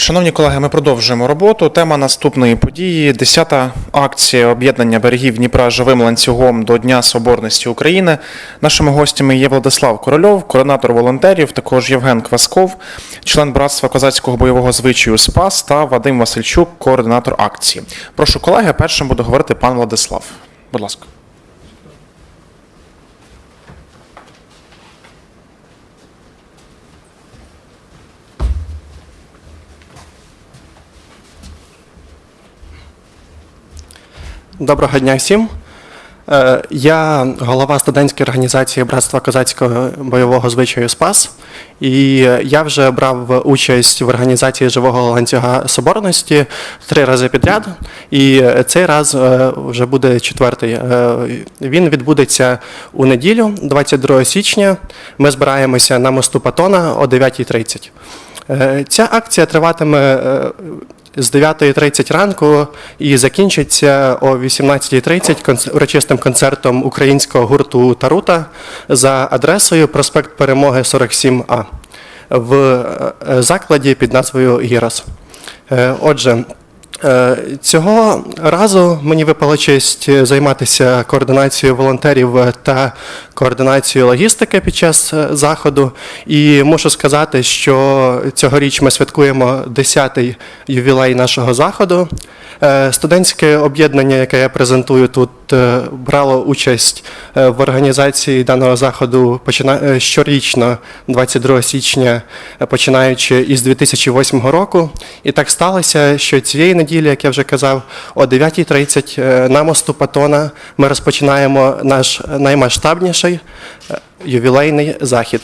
Шановні колеги, ми продовжуємо роботу. Тема наступної події: 10-та акція об'єднання берегів Дніпра живим ланцюгом до Дня Соборності України. Нашими гостями є Владислав Корольов, координатор волонтерів, також Євген Квасков, член братства козацького бойового звичаю Спас та Вадим Васильчук, координатор акції. Прошу колеги, першим буде говорити пан Владислав. Будь ласка. Доброго дня всім. Е, Я голова студентської організації Братства козацького бойового звичаю Спас. І я вже брав участь в організації живого ланцюга соборності три рази підряд. І цей раз е, вже буде четвертий. Е, Він відбудеться у неділю, 22 січня. Ми збираємося на мосту Патона о 9.30. Е, Ця акція триватиме е, з 9.30 ранку і закінчиться о 18.30 конц- урочистим концертом українського гурту Тарута за адресою проспект Перемоги 47А в е, закладі під назвою Гірас. Отже, Цього разу мені випала честь займатися координацією волонтерів та координацією логістики під час е, заходу. І мушу сказати, що цьогоріч ми святкуємо 10-й ювілей нашого заходу. Е, Студентське об'єднання, яке я презентую тут, е, брало участь е, в організації даного заходу е, щорічно, 22 січня, е, починаючи із 2008 року. І так сталося, що цієї неділі, як я вже казав, о 9.30 е, на мосту Патона ми розпочинаємо наш наймасштабніший е, ювілейний захід.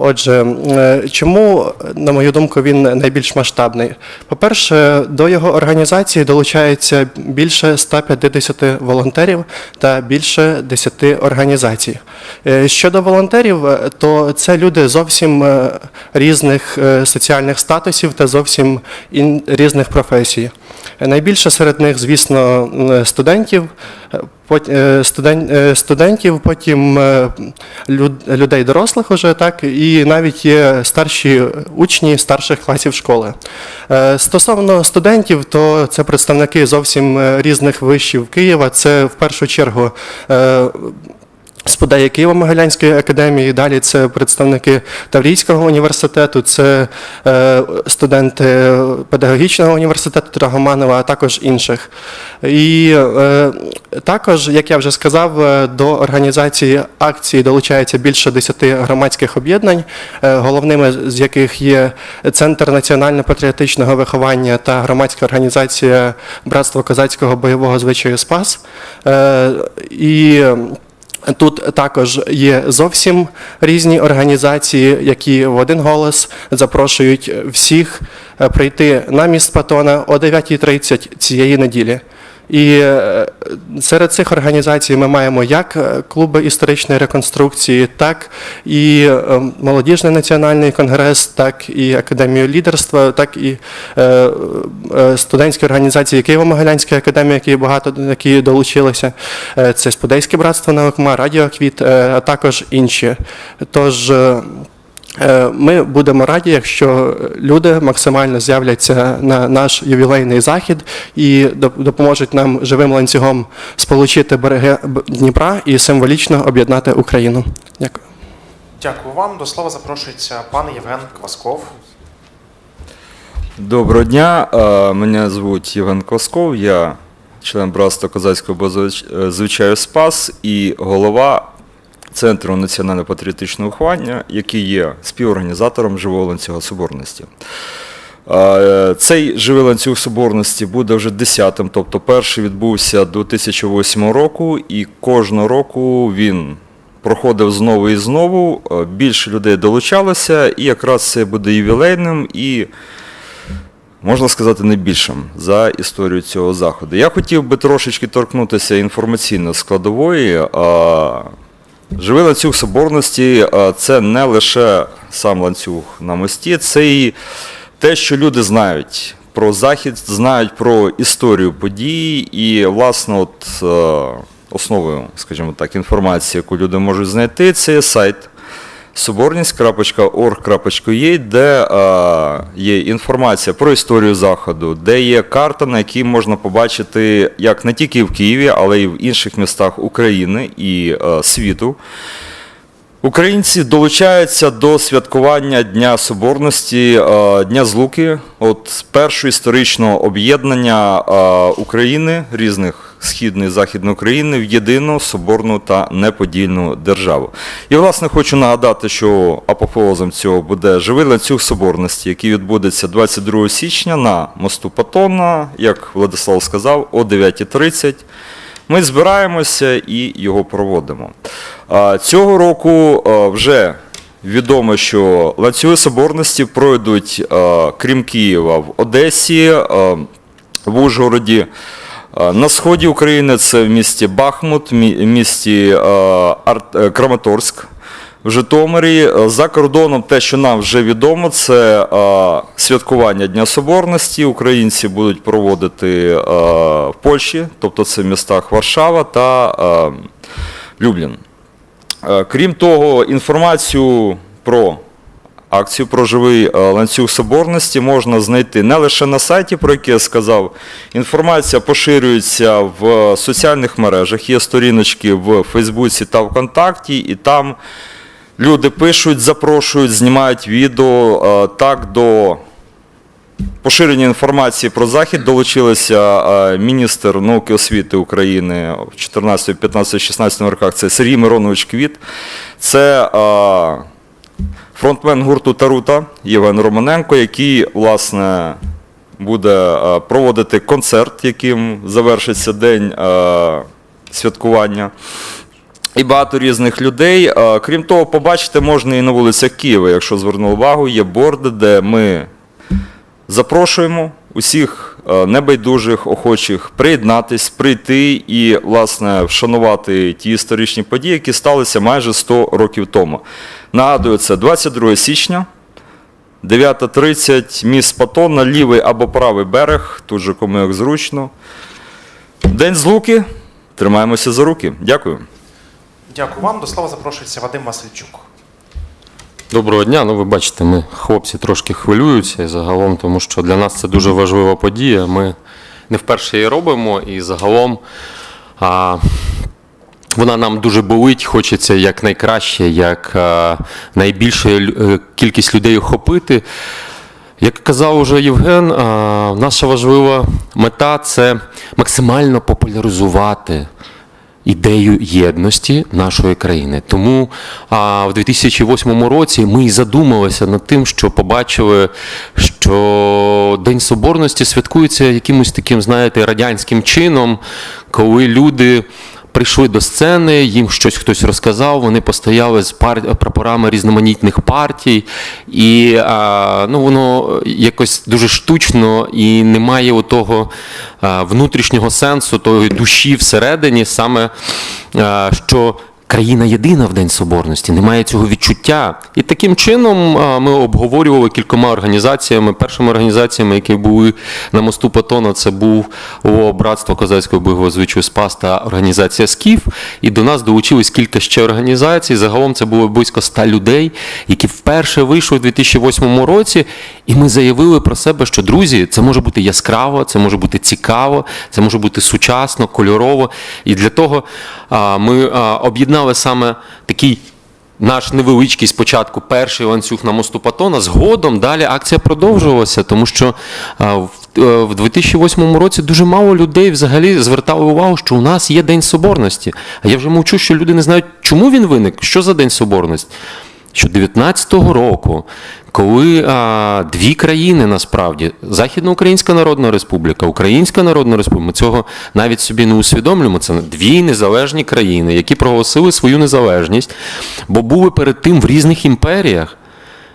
Отже, е, чому, на мою думку, він найбільш масштабний? По-перше, до його організації долучається більше 150 волонтерів та більше 10 організацій. Е, Щодо волонтерів, е, то це люди зовсім різних соціальних статусів та зовсім різних професій. Найбільше серед них, звісно, студентів, е, е, студен- студентів, потім е, людей дорослих уже так, і навіть є старші учні старших класів школи. Стосовно студентів, то це представники зовсім різних вишів Києва. Це в першу чергу. Е, Києво-Могилянської академії, далі це представники Таврійського університету, це е, студенти педагогічного університету Драгоманова, а також інших. І е, також, як я вже сказав, е, до організації акції долучається більше 10 громадських об'єднань, е, головними з яких є Центр національно-патріотичного виховання та громадська організація Братство козацького бойового звичаю Спас. Е, І Тут також є зовсім різні організації, які в один голос запрошують всіх е, прийти на міст Патона о 9.30 цієї неділі. І е, серед цих організацій ми маємо як е, клуби історичної реконструкції, так і е, молодіжний національний конгрес, так і академію лідерства, так і студентські організації Києво-Могилянської академії, які багато які долучилися. Це Спудейське братство наукма, Радіоквіт, е, а також інші. Тож Ми будемо раді, якщо люди максимально з'являться на наш ювілейний захід і допоможуть нам живим ланцюгом сполучити береги Дніпра і символічно об'єднати Україну. Дякую. Дякую вам. До слова запрошується пан Євген Квасков. Доброго дня, е, мене звуть Євген Косков, я член братства козацького е, звичаю Спас і голова Центру національно-патріотичного виховання, який є співорганізатором живого ланцюга соборності. Е, Цей живий ланцюг соборності буде вже 10-м, тобто перший відбувся до 2008 року, і кожного року він проходив знову і знову. Більше людей долучалося, і якраз це буде ювілейним і можна сказати, найбільшим за історію цього заходу. Я хотів би трошечки торкнутися інформаційно складової. Живий ланцюг соборності це не лише сам ланцюг на мості, це і те, що люди знають про захід, знають про історію подій, і, власне, от е, основою, скажімо так, інформації, яку люди можуть знайти, це є сайт соборність.org.ua, де е, є інформація про історію заходу, де є карта, на якій можна побачити як не тільки в Києві, але й в інших містах України і е, світу. Українці долучаються до святкування Дня Соборності, е, Дня Злуки, от першого історичного об'єднання е, України, різних східної і західної України в єдину соборну та неподільну державу. І, власне, хочу нагадати, що апофеозом цього буде живий ланцюг соборності, який відбудеться 22 січня на мосту Патона, як Владислав сказав, о 9.30. Ми збираємося і його проводимо. Цього року вже відомо, що ланцюги соборності пройдуть, крім Києва, в Одесі, в Ужгороді. А, На сході України це в місті Бахмут, мі- місті Ар- е, Краматорськ. В Житомирі Е, за кордоном те, що нам вже відомо, це е, святкування Дня Соборності. Українці будуть проводити е, в Польщі, тобто це в містах Варшава та е, Люблін. Е, Крім того, інформацію про акцію про живий е, ланцюг соборності можна знайти не лише на сайті, про який я сказав. Інформація поширюється в соціальних мережах. Є сторіночки в Фейсбуці та ВКонтакті, і там люди пишуть, запрошують, знімають відео. Е, Так, до поширення інформації про захід долучилися е, міністр науки і освіти України в 14, 15, 16 роках. Це Сергій Миронович Квіт. Це фронтмен гурту Тарута Євген Романенко, який, власне, буде е, проводити концерт, яким завершиться день е, святкування. І багато різних людей. Е, Крім того, побачити можна і на вулицях Києва, якщо звернули увагу, є борди, де ми запрошуємо усіх е, небайдужих, охочих приєднатись, прийти і, власне, вшанувати ті історичні події, які сталися майже 100 років тому. Нагадую, це 22 січня, 9.30, міст Патона, лівий або правий берег, тут же кому як зручно. День злуки. Тримаємося за руки. Дякую. Дякую вам. До слова запрошується Вадим Васильчук. Доброго дня. Ну, ви бачите, ми хлопці трошки хвилюються загалом, тому що для нас це дуже важлива подія. Ми не вперше її робимо, і загалом а, вона нам дуже болить. Хочеться якнайкраще, як а, найбільше кількість людей охопити. Як казав уже Євген, а, наша важлива мета це максимально популяризувати ідею єдності нашої країни. Тому а, в 2008 році ми і задумалися над тим, що побачили, що День Соборності святкується якимось таким, знаєте, радянським чином, коли люди. Прийшли до сцени, їм щось хтось розказав, вони постояли з пар... прапорами різноманітних партій, і а, ну, воно якось дуже штучно і немає того внутрішнього сенсу, тої душі всередині, саме а, що країна єдина в День Соборності, немає цього відчуття. І таким чином ми обговорювали кількома організаціями. Першими організаціями, які були на мосту Патона, це був Братство Козацького бойового звичаю Спас та організація СКІФ. І до нас долучились кілька ще організацій. Загалом це було близько ста людей, які вперше вийшли у 2008 році. І ми заявили про себе, що друзі, це може бути яскраво, це може бути цікаво, це може бути сучасно, кольорово. І для того ми а, об'єднали саме такий. Наш невеличкий спочатку перший ланцюг на мосту Патона. Згодом далі акція продовжувалася, тому що е, в 2008 році дуже мало людей взагалі звертали увагу, що у нас є День Соборності. А я вже мовчу, що люди не знають, чому він виник, що за День Соборності. Що 19-го року, коли а, дві країни насправді Західноукраїнська Народна Республіка, Українська Народна Республіка, ми цього навіть собі не усвідомлюємо. Це дві незалежні країни, які проголосили свою незалежність, бо були перед тим в різних імперіях.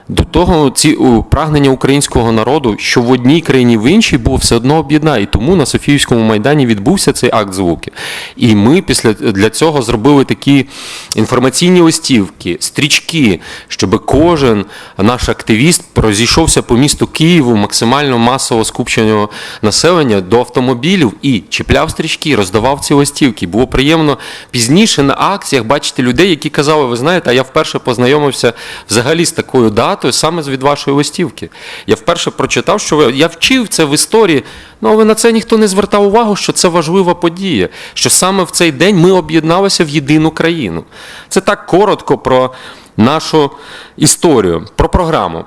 До того ці прагнення українського народу, що в одній країні в іншій було все одно об'єднає. І тому на Софіївському майдані відбувся цей акт звуки. І ми після для цього зробили такі інформаційні листівки, стрічки, щоб кожен наш активіст розійшовся по місту Києву максимально масово скупченого населення до автомобілів і чіпляв стрічки, роздавав ці листівки. Було приємно пізніше на акціях бачити людей, які казали, ви знаєте, а я вперше познайомився взагалі з такою датою саме від вашої листівки. Я вперше прочитав, що ви я вчив це в історії. Ну, але на це ніхто не звертав увагу, що це важлива подія, що саме в цей день ми об'єдналися в єдину країну. Це так коротко про нашу історію, про програму.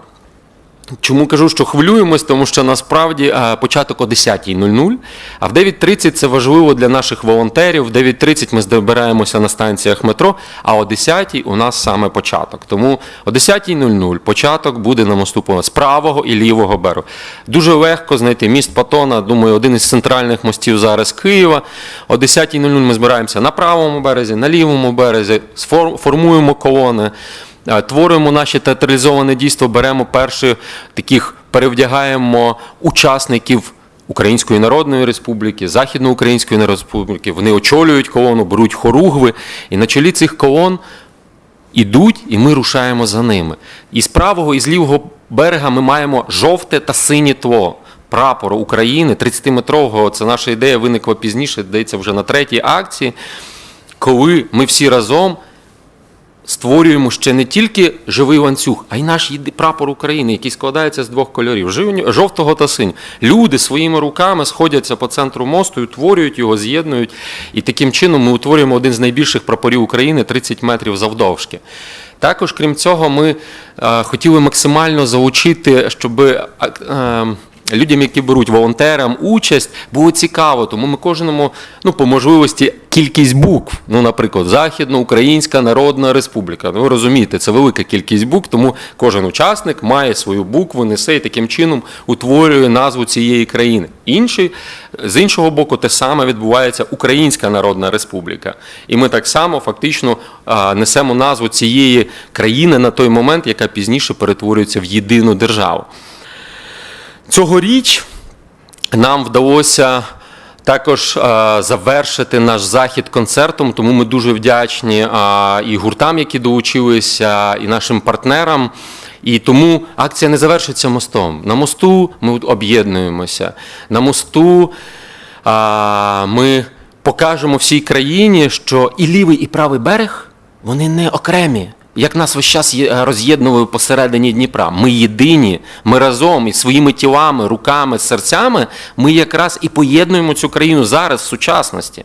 Чому кажу, що хвилюємось, тому що насправді е, початок о 10.00, а в 9.30 це важливо для наших волонтерів. В 9.30 ми збираємося на станціях метро, а о 10.00 у нас саме початок. Тому о 10.00 початок буде на мосту з правого і лівого берегу. Дуже легко знайти міст Патона, думаю, один із центральних мостів зараз Києва. О 10.00 ми збираємося на правому березі, на лівому березі, формуємо колони. Е, Творимо наші театралізоване дійство, беремо перших таких, перевдягаємо учасників Української Народної Республіки, Західноукраїнської Народної Республіки. Вони очолюють колону, беруть хоругви, і на чолі цих колон ідуть, і ми рушаємо за ними. І з правого і з лівого берега ми маємо жовте та синє тло. Прапор України 30-метрового. Це наша ідея виникла пізніше, здається, вже на третій акції, коли ми всі разом створюємо ще не тільки живий ланцюг, а й наш прапор України, який складається з двох кольорів жовтого та синього. Люди своїми руками сходяться по центру мосту, утворюють його, з'єднують. І таким чином ми утворюємо один з найбільших прапорів України 30 метрів завдовжки. Також, крім цього, ми е, хотіли максимально залучити, щоб е, е, людям, які беруть волонтерам участь, було цікаво. Тому ми кожному, ну, по можливості, кількість букв. Ну, наприклад, Західноукраїнська Народна Республіка. Ну, ви розумієте, це велика кількість букв, тому кожен учасник має свою букву, несе і таким чином утворює назву цієї країни. Інший, з іншого боку, те саме відбувається Українська Народна Республіка. І ми так само фактично несемо назву цієї країни на той момент, яка пізніше перетворюється в єдину державу. Цьогоріч нам вдалося також е, завершити наш захід концертом, тому ми дуже вдячні е, і гуртам, які долучилися, і нашим партнерам. І тому акція не завершиться мостом. На мосту ми об'єднуємося. На мосту ми покажемо всій країні, що і лівий, і правий берег вони не окремі. Як нас весь час роз'єднували посередині Дніпра. Ми єдині, ми разом із своїми тілами, руками, серцями, ми якраз і поєднуємо цю країну зараз, в сучасності.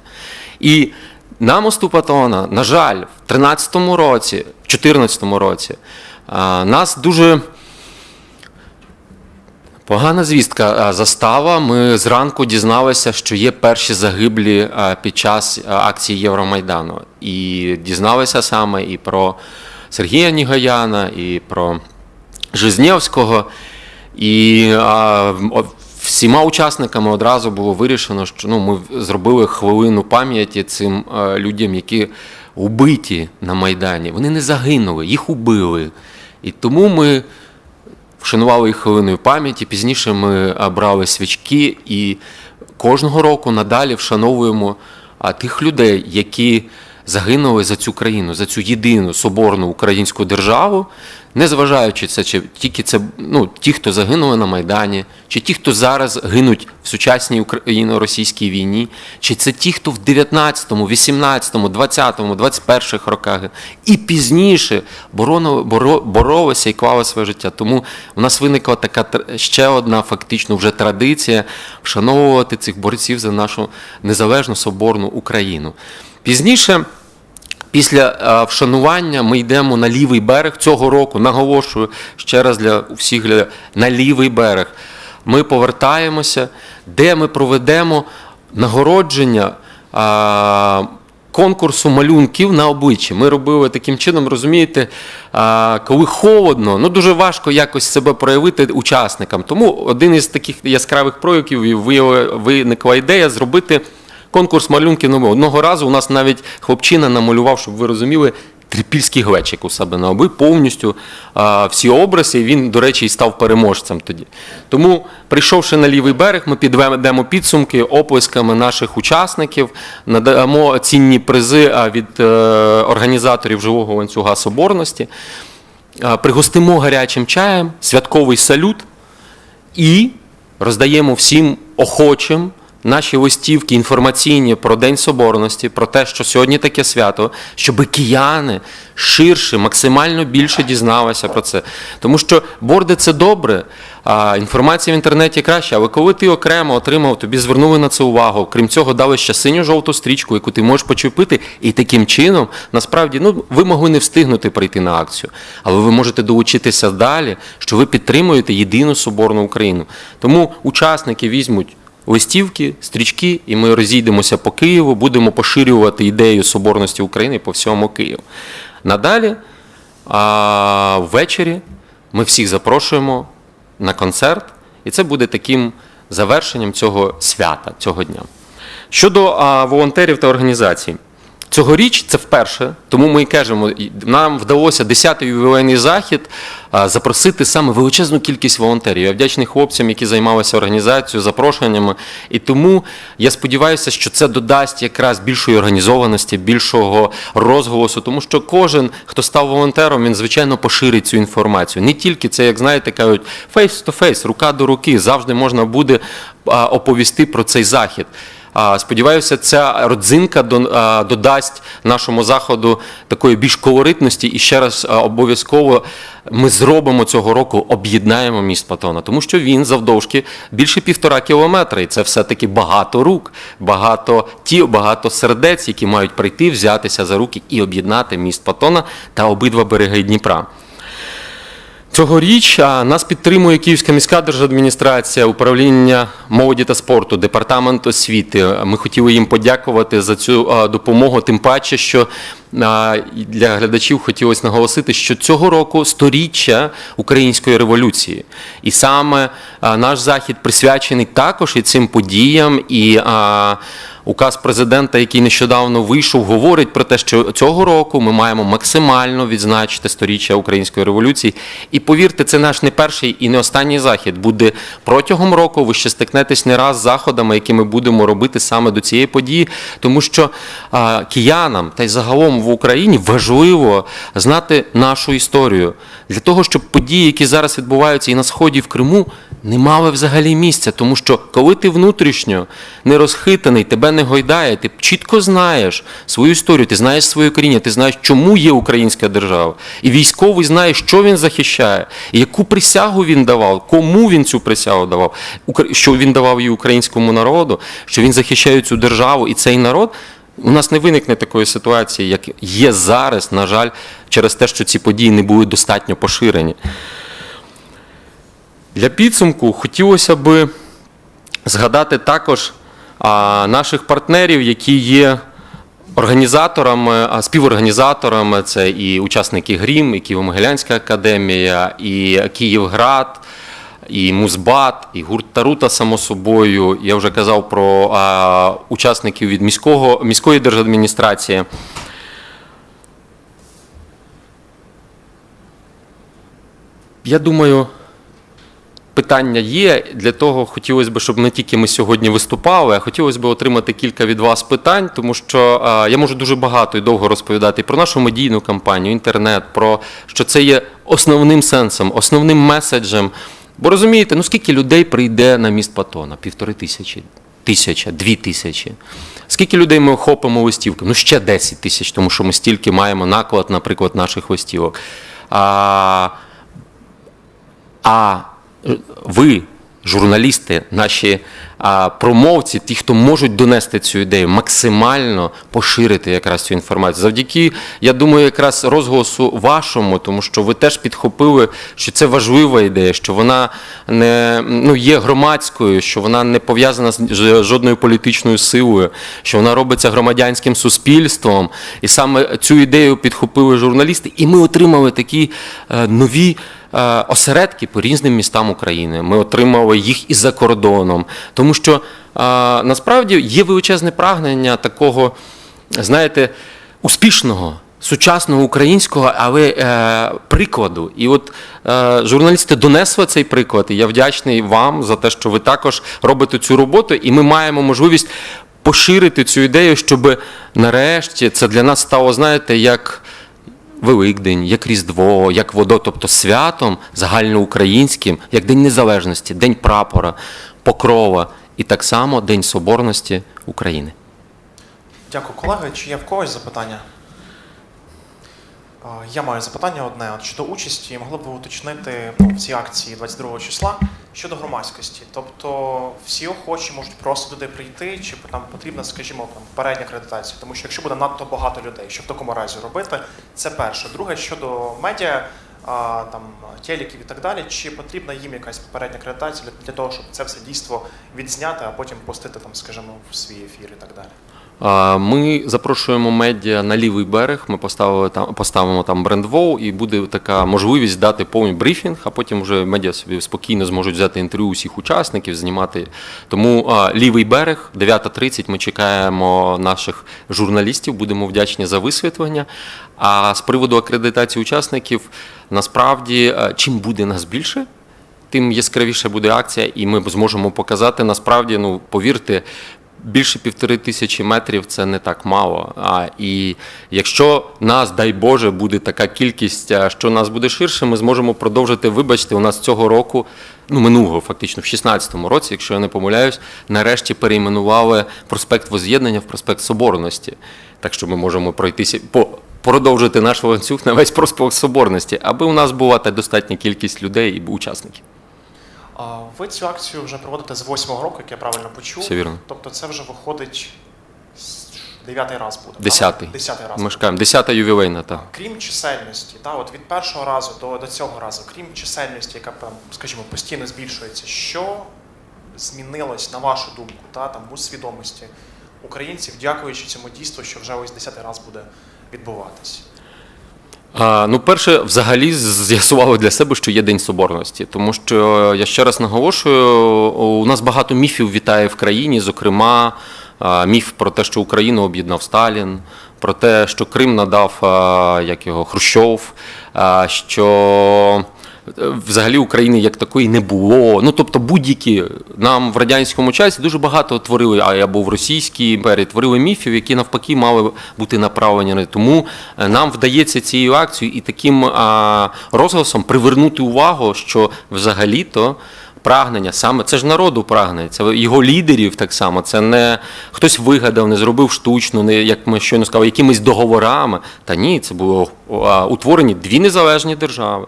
І на мосту Патона, на жаль, в 13-му році, в 14-му році, нас дуже Погана звістка. Застава. Ми зранку дізналися, що є перші загиблі під час акції Євромайдану. І дізналися саме і про Сергія Нігаяна, і про Жизнєвського. І а, всіма учасниками одразу було вирішено, що ну, ми зробили хвилину пам'яті цим а, людям, які убиті на Майдані. Вони не загинули, їх убили. І тому ми вшанували їх хвилиною пам'яті. Пізніше ми брали свічки і кожного року надалі вшановуємо тих людей, які загинули за цю країну, за цю єдину соборну українську державу, незважаючи це, чи тільки це ну, ті, хто загинули на Майдані, чи ті, хто зараз гинуть в сучасній україно-російській війні, чи це ті, хто в 19-му, 18-му, 20-му, 21-х роках і пізніше бороно- боро- боролися і клали своє життя. Тому у нас виникла така ще одна фактично вже традиція вшановувати цих борців за нашу незалежну соборну Україну. Пізніше. Після е, вшанування ми йдемо на лівий берег цього року. Наголошую ще раз для всіх на лівий берег. Ми повертаємося, де ми проведемо нагородження конкурсу малюнків на обличчі. Ми робили таким чином, розумієте, коли холодно, ну дуже важко якось себе проявити учасникам. Тому один із таких яскравих проявів виникла ідея зробити конкурс малюнків на. Одного разу у нас навіть хлопчина намалював, щоб ви розуміли, трипільський глечик у себе на оби, повністю а, всі образи. І він, до речі, і став переможцем тоді. Тому, прийшовши на лівий берег, ми підведемо підсумки оплесками наших учасників, надамо цінні призи від е, організаторів живого ланцюга соборності, а, пригостимо гарячим чаєм, святковий салют і роздаємо всім охочим наші листівки інформаційні про День Соборності, про те, що сьогодні таке свято, щоб кияни ширше, максимально більше дізналися про це. Тому що борди це добре, а інформація в інтернеті краще. Але коли ти окремо отримав, тобі звернули на це увагу. Крім цього, дали ще синю-жовту стрічку, яку ти можеш почепити, і таким чином, насправді, ну ви могли не встигнути прийти на акцію, але ви можете долучитися далі, що ви підтримуєте єдину соборну Україну. Тому учасники візьмуть. Листівки, стрічки, і ми розійдемося по Києву, будемо поширювати ідею соборності України по всьому Києву. Надалі, а, ввечері, ми всіх запрошуємо на концерт, і це буде таким завершенням цього свята, цього дня. Щодо а, волонтерів та організацій. Цьогоріч це вперше, тому ми і кажемо, нам вдалося 10-й ювілейний захід запросити саме величезну кількість волонтерів. Я вдячний хлопцям, які займалися організацією, запрошеннями. І тому я сподіваюся, що це додасть якраз більшої організованості, більшого розголосу, тому що кожен, хто став волонтером, він звичайно поширить цю інформацію. Не тільки це, як знаєте, кажуть, face-to-face, рука до руки, завжди можна буде оповісти про цей захід. Сподіваюся, ця родзинка додасть нашому заходу такої більш колоритності. І ще раз обов'язково ми зробимо цього року, об'єднаємо міст Патона, тому що він завдовжки більше півтора кілометра. І це все-таки багато рук, багато тіл, багато сердець, які мають прийти, взятися за руки і об'єднати міст Патона та обидва береги Дніпра. Цьогоріч нас підтримує Київська міська держадміністрація, управління молоді та спорту, департамент освіти. Ми хотіли їм подякувати за цю допомогу. Тим паче, що для глядачів хотілося наголосити, що цього року сторіччя української революції, і саме наш захід присвячений також і цим подіям. І Указ президента, який нещодавно вийшов, говорить про те, що цього року ми маємо максимально відзначити сторіччя української революції. І повірте, це наш не перший і не останній захід. Буде протягом року. Ви ще стикнетесь не раз з заходами, які ми будемо робити саме до цієї події, тому що а, киянам та й загалом в Україні важливо знати нашу історію для того, щоб події, які зараз відбуваються і на сході в Криму, не мали взагалі місця, тому що коли ти внутрішньо не розхитаний, тебе не гойдає, ти чітко знаєш свою історію, ти знаєш своє коріння, ти знаєш, чому є українська держава. І військовий знає, що він захищає, і яку присягу він давав, кому він цю присягу давав, що він давав її українському народу, що він захищає цю державу і цей народ. У нас не виникне такої ситуації, як є зараз, на жаль, через те, що ці події не були достатньо поширені. Для підсумку хотілося би згадати також наших партнерів, які є організаторами, співорганізаторами. Це і учасники ГРІМ, і Києво-Могилянська академія, і Київград, і Музбат, і гурт Тарута, само собою. Я вже казав про учасників від міського, міської держадміністрації. Я думаю, питання є. Для того хотілося б, щоб не тільки ми сьогодні виступали, а хотілося б отримати кілька від вас питань, тому що а, я можу дуже багато і довго розповідати про нашу медійну кампанію, інтернет, про що це є основним сенсом, основним меседжем. Бо розумієте, ну скільки людей прийде на міст Патона? Півтори тисячі, тисяча, дві тисячі. Скільки людей ми охопимо листівки? Ну ще 10 тисяч, тому що ми стільки маємо наклад, наприклад, наших листівок. А, а е, ви, журналісти, наші промовці, ті, хто можуть донести цю ідею, максимально поширити якраз цю інформацію. Завдяки, я думаю, якраз розголосу вашому, тому що ви теж підхопили, що це важлива ідея, що вона не ну, є громадською, що вона не пов'язана з жодною політичною силою, що вона робиться громадянським суспільством. І саме цю ідею підхопили журналісти, і ми отримали такі е, нові осередки по різним містам України. Ми отримали їх і за кордоном. Тому що е, насправді є величезне прагнення такого, знаєте, успішного. сучасного українського, але е, прикладу. І от е, журналісти донесли цей приклад, і я вдячний вам за те, що ви також робите цю роботу, і ми маємо можливість поширити цю ідею, щоб нарешті це для нас стало, знаєте, як. Великдень, як Різдво, як водо, тобто святом загальноукраїнським, як День Незалежності, День прапора, Покрова і так само День Соборності України. Дякую, колеги. Чи є в когось запитання? Я маю запитання одне. От щодо участі, могли б ви уточнити ну, в цій акції 22 числа щодо громадськості. Тобто всі охочі можуть просто туди прийти, чи там потрібна, скажімо, там передня акредитація. Тому що якщо буде надто багато людей, що в такому разі робити, це перше. Друге, щодо медіа, а, там телеків і так далі, чи потрібна їм якась попередня акредитація для того, щоб це все дійство відзняти, а потім пустити там, скажімо, в свій ефір і так далі. Ми запрошуємо медіа на лівий берег. Ми поставили там поставимо там брендвоу, і буде така можливість дати повний брифінг, а потім вже медіа собі спокійно зможуть взяти інтерв'ю усіх учасників, знімати. Тому лівий берег, 9.30, Ми чекаємо наших журналістів. Будемо вдячні за висвітлення. А з приводу акредитації учасників, насправді, чим буде нас більше, тим яскравіше буде акція, і ми зможемо показати насправді, ну повірте. Більше півтори тисячі метрів це не так мало. А і якщо нас, дай Боже, буде така кількість, що нас буде ширше, ми зможемо продовжити. Вибачте, у нас цього року, ну минулого, фактично, в 16-му році, якщо я не помиляюсь, нарешті перейменували проспект Воз'єднання в проспект Соборності. Так що ми можемо пройтися по. Продовжити наш ланцюг на весь проспект Соборності, аби у нас була та достатня кількість людей і учасників. Ви цю акцію вже проводите з восьмого року, як я правильно почув. Все вірно. Тобто це вже виходить дев'ятий раз буде. Десятий. Десятий раз. Ми шукаємо. Десята ювілейна, так. Крім чисельності, та, от від першого разу до, до цього разу, крім чисельності, яка там, скажімо, постійно збільшується, що змінилось, на вашу думку, та, там, у свідомості українців, дякуючи цьому дійству, що вже ось десятий раз буде відбуватись? Ну, перше, взагалі з'ясували для себе, що є День Соборності, тому що я ще раз наголошую, у нас багато міфів вітає в країні, зокрема, міф про те, що Україну об'єднав Сталін, про те, що Крим надав як його Хрущов, що е, взагалі України як такої не було. Ну тобто будь-які нам в радянському часі дуже багато творили, а або в Російській імперії творили міфів, які навпаки мали бути направлені. Тому е, нам вдається цією акцією і таким розголосом привернути увагу, що взагалі-то. Прагнення саме це ж народу прагнення, це його лідерів так само. Це не хтось вигадав, не зробив штучно, не як ми щойно сказали, якимись договорами. Та ні, це було утворені дві незалежні держави.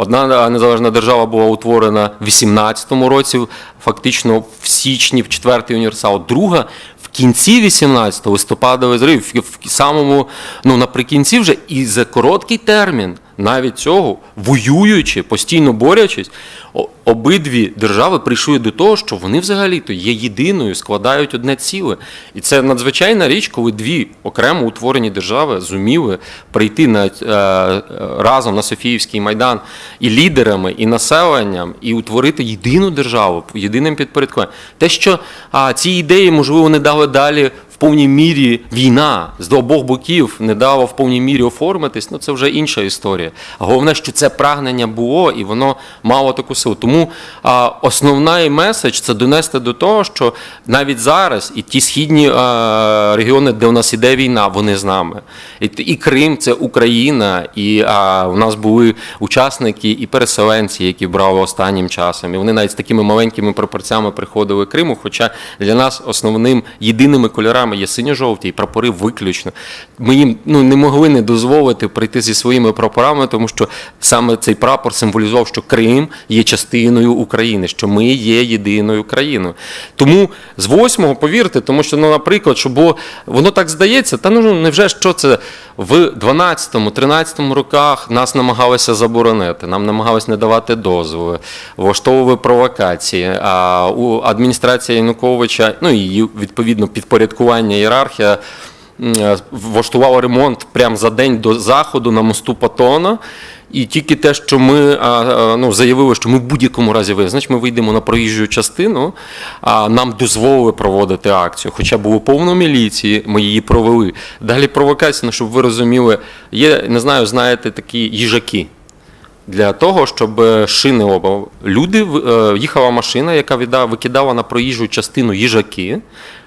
Одна незалежна держава була утворена в 18-му році, фактично в січні, в четвертий універсал. Друга в кінці 18 листопадовий зрив, в самому, ну наприкінці вже і за короткий термін навіть цього, воюючи, постійно борючись, обидві держави прийшли до того, що вони взагалі-то є єдиною, складають одне ціле. І це надзвичайна річ, коли дві окремо утворені держави зуміли прийти на, е, разом на Софіївський майдан і лідерами, і населенням, і утворити єдину державу, єдиним підпорядкуванням. Те, що а, ці ідеї, можливо, не дали далі повній мірі війна з обох боків не дала в повній мірі оформитись, ну це вже інша історія. Головне, що це прагнення було і воно мало таку силу. Тому а, основний меседж це донести до того, що навіть зараз і ті східні а, регіони, де у нас іде війна, вони з нами. І, і Крим це Україна, і а, у нас були учасники і переселенці, які брали останнім часом. І вони навіть з такими маленькими пропорціями приходили Криму. Хоча для нас основним єдиними кольорами є синьо-жовті і прапори виключно. Ми їм ну, не могли не дозволити прийти зі своїми прапорами, тому що саме цей прапор символізував, що Крим є частиною України, що ми є єдиною країною. Тому з 8-го, повірте, тому що, ну, наприклад, що бо воно так здається, та ну невже що це в 12-13 роках нас намагалися заборонити, нам намагалися не давати дозволи, влаштовували провокації. А у адміністрація Януковича, ну і відповідно підпорядкування ієрархія м, е, ремонт прямо за день до заходу на мосту Патона. І тільки те, що ми а, а, ну, заявили, що ми в будь-якому разі визнач, ми вийдемо на проїжджу частину, а нам дозволили проводити акцію. Хоча було повно міліції, ми її провели. Далі провокація, ну, щоб ви розуміли, є, не знаю, знаєте, такі їжаки для того, щоб шини оба. Люди е, їхала машина, яка викидала на проїжджу частину їжаки,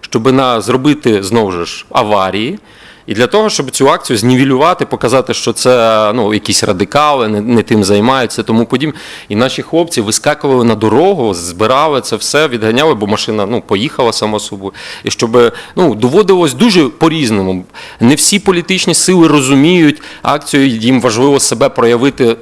щоб на, зробити знову ж аварії. І для того, щоб цю акцію знівелювати, показати, що це ну, якісь радикали, не, не тим займаються, тому подібне. І наші хлопці вискакували на дорогу, збирали це все, відганяли, бо машина ну, поїхала само собою. І щоб ну, доводилось дуже по-різному. Не всі політичні сили розуміють акцію, їм важливо себе проявити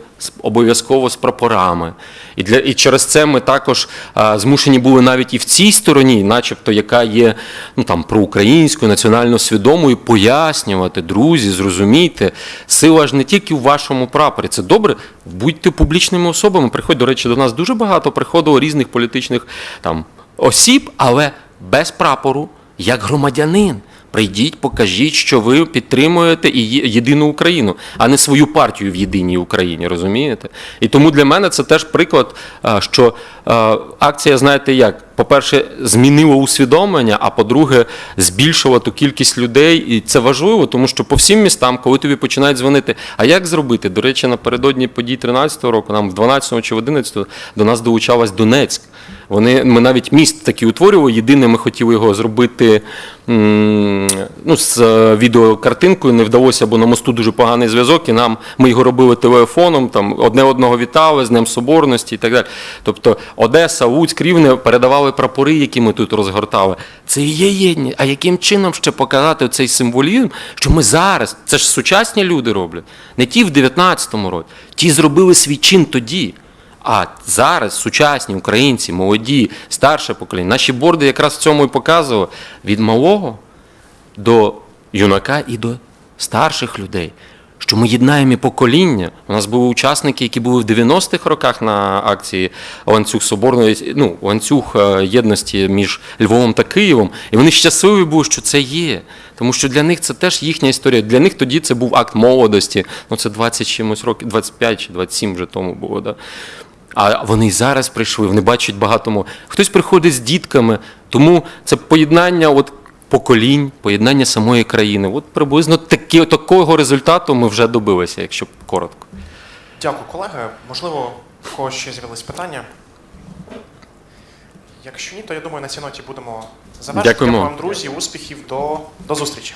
обов'язково з прапорами. І, для, і через це ми також а, змушені були навіть і в цій стороні, начебто, яка є ну, там, проукраїнською, національно свідомою, пояснювати, друзі, зрозумійте, сила ж не тільки в вашому прапорі. Це добре, будьте публічними особами. Приходь, до речі, до нас дуже багато приходило різних політичних там, осіб, але без прапору, як громадянин. Прийдіть, покажіть, що ви підтримуєте і єдину Україну, а не свою партію в єдиній Україні, розумієте? І тому для мене це теж приклад, що акція, знаєте як, по-перше, змінила усвідомлення, а по-друге, збільшила ту кількість людей. І це важливо, тому що по всім містам, коли тобі починають дзвонити, а як зробити? До речі, напередодні подій 13-го року, нам в 12-му чи в 11-му до нас долучалась Донецьк. Вони, ми навіть міст такий утворювали. Єдине, ми хотіли його зробити ну, з е, відеокартинкою. Не вдалося, бо на мосту дуже поганий зв'язок, і нам ми його робили телефоном, там одне одного вітали з Днем Соборності і так далі. Тобто Одеса, Луцьк, Рівне передавали прапори, які ми тут розгортали. Це і є єдність. А яким чином ще показати цей символізм, що ми зараз, це ж сучасні люди роблять, не ті в 19-му році, ті зробили свій чин тоді. А зараз сучасні українці, молоді, старше покоління, наші борди якраз в цьому і показували від малого до юнака і до старших людей. Що ми єднаємо і покоління. У нас були учасники, які були в 90-х роках на акції ланцюг соборної, ну, ланцюг е, єдності між Львовом та Києвом. І вони щасливі були, що це є. Тому що для них це теж їхня історія. Для них тоді це був акт молодості. Ну це 20 чимось років, 25 чи 27 вже тому було. Да? А вони й зараз прийшли, вони бачать багато мов. Хтось приходить з дітками, тому це поєднання от поколінь, поєднання самої країни. От приблизно такі, такого результату ми вже добилися, якщо коротко. Дякую, колеги. Можливо, в когось ще з'явились питання. Якщо ні, то я думаю, на цій ноті будемо завершити. Дякую вам, друзі, успіхів до, до зустрічі.